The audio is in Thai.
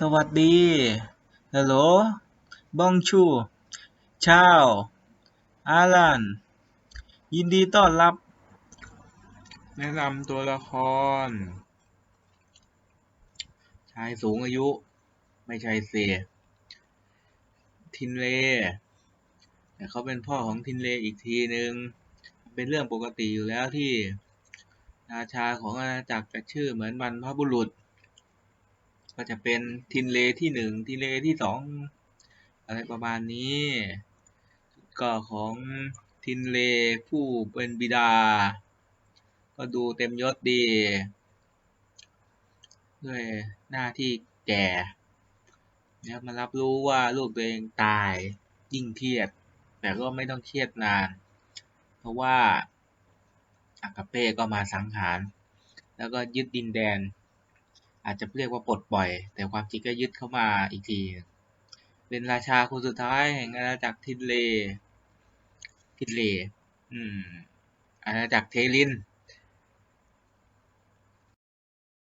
สวัสดีฮัลโหลบองชูชาวอาลันยินดีต้อนรับ แนะนำตัวละคร ชายสูงอายุ ไม่ใช่เสียทินเลแต่เขาเป็นพ่อของทินเลอีกทีหนึ่งเป็นเรื่องปกติอยู่แล้วที่ ราชาของอาณาจักรจะชื่อเหมือนบรรพบุรุษ ก็จะเป็นทินเลที่หนึ่งทินเลที่สองอะไรประมาณนี้ก็ของทินเลผู้เป็นบิดา ก็ดูเต็มยศดี ด้วยหน้าที่แก่แล้วมารับรู้ว่าลูกตัวเองตายยิ่งเครียด แต่ก็ไม่ต้องเครียดนาน เพราะว่าอากาเป้ก็มาสังหาร แล้วก็ยึดดินแดน อาจจะเรียกว่าปลดปล่อย แต่ความจริงก็ยึดเข้ามาอีกที เป็นราชาคนสุดท้ายแห่งอาณาจักรทินเล ทินเล อืม อาณาจักรเทลิน